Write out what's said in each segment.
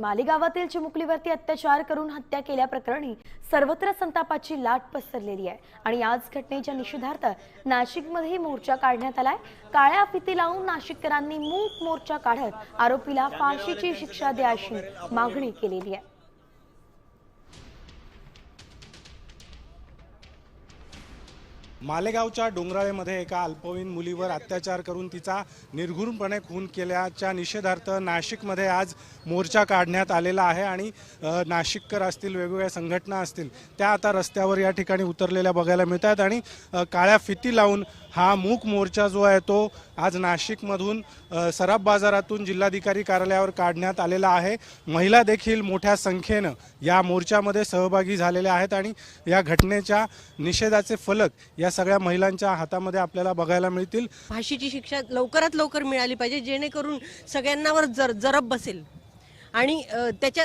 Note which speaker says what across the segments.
Speaker 1: मालेगावातील चिमुकलीवरती अत्याचार करून हत्या केल्याप्रकरणी सर्वत्र संतापाची लाट पसरलेली आहे. आणि याच घटनेच्या निषेधार्थ नाशिकमध्येही मोर्चा काढण्यात आलाय. काळ्या फिती लावून नाशिककरांनी मूक मोर्चा काढत आरोपीला फाशीची शिक्षा द्या अशी मागणी केलेली आहे.
Speaker 2: मालेगावच्या डोंगराळेमध्ये एका अल्पवयीन मुलीवर अत्याचार करून तिचा निर्घृणपणे खून केल्याच्या निषेधार्थ नाशिकमध्ये आज मोर्चा काढण्यात आलेला आहे आणि नाशिककर असतील वेगवेगळ्या संघटना असतील त्या आता रस्त्यावर या ठिकाणी उतरलेल्या बघायला मिळतात आणि काळ्या फिती लावून हा मूक मोर्चा जो आहे तो आज नाशिकमधून अ, सराफ बाजारातून जिल्हाधिकारी कार्यालयावर काढण्यात आलेला आहे. महिला देखील मोठ्या संख्येनं या मोर्चामध्ये सहभागी झालेल्या आहेत आणि या घटनेच्या निषेधाचे फलक या सगळ्या महिलांच्या हातामध्ये आपल्याला बघायला मिळतील.
Speaker 3: फाशीची शिक्षा लवकरात लवकर मिळाली पाहिजे जेणेकरून सगळ्यांनावर जर जरब बसेल. आणि त्याच्या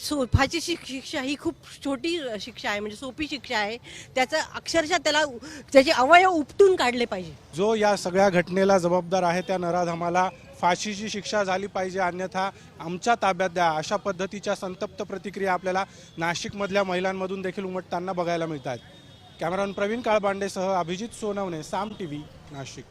Speaker 3: सो फाशीची शिक्षा ही खूप छोटी शिक्षा आहे म्हणजे सोपी शिक्षा आहे. त्याचं अक्षरशः त्याला त्याचे अवयव उपटून काढले पाहिजे.
Speaker 2: जो या सगळ्या घटनेला जबाबदार आहे त्या नराधमाला फाशीची शिक्षा झाली पाहिजे अन्यथा आमच्या ताब्यात द्या. अशा पद्धतीच्या संतप्त प्रतिक्रिया आपल्याला नाशिकमधल्या महिलांमधून देखील उमटताना बघायला मिळतात कॅमेरामन प्रवीण काळबांडेसह अभिजित सोनवणे साम टी व्ही नाशिक.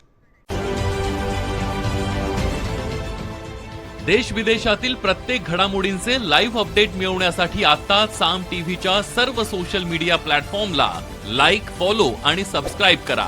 Speaker 4: देश विदेशातील प्रत्येक घडामोडींचे लाईव्ह अपडेट मिळवण्यासाठी आता साम टीव्हीच्या सर्व सोशल मीडिया प्लॅटफॉर्मला लाईक फॉलो आणि सबस्क्राईब करा.